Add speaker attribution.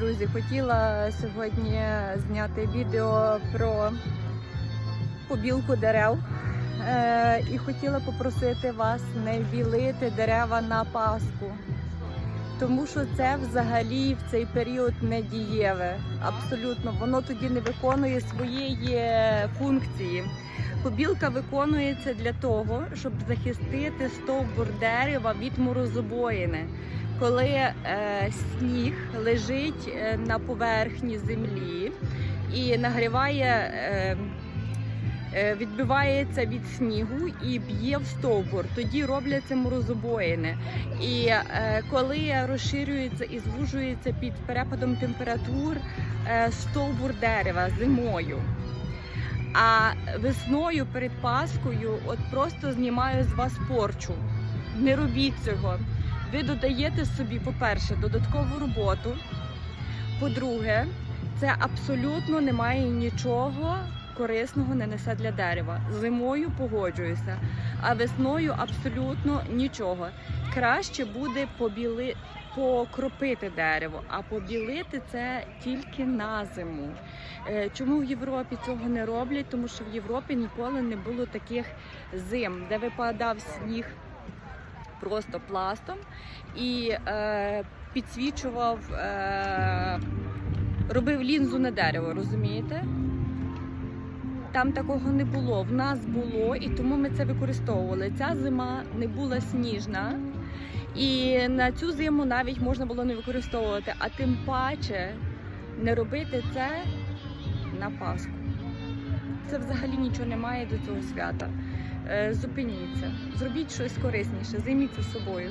Speaker 1: Друзі, хотіла сьогодні зняти відео про побілку дерев. Е, і хотіла попросити вас не білити дерева на Пасху, тому що це взагалі в цей період не дієве. Абсолютно, воно тоді не виконує своєї функції. Побілка виконується для того, щоб захистити стовбур дерева від морозобоїни. Коли е, сніг лежить е, на поверхні землі і нагріває, е, е, відбивається від снігу і б'є в стовбур, тоді робляться морозобоїни. І е, коли розширюється і звужується під перепадом температур е, стовбур дерева зимою. А весною перед Паскою от просто знімаю з вас порчу. Не робіть цього. Ви додаєте собі, по-перше, додаткову роботу. По-друге, це абсолютно не має нічого корисного не несе для дерева. Зимою погоджуюся, а весною абсолютно нічого. Краще буде побіли... покропити дерево, а побілити це тільки на зиму. Е, Чому в Європі цього не роблять? Тому що в Європі ніколи не було таких зим, де випадав сніг просто пластом і е, підсвічував, е, робив лінзу на дерево, розумієте? Там такого не було. В нас було, і тому ми це використовували. Ця зима не була сніжна, і на цю зиму навіть можна було не використовувати, а тим паче не робити це на Пасху. Це взагалі нічого немає до цього свята. Е, Зупиніться, зробіть щось корисніше, займіться собою.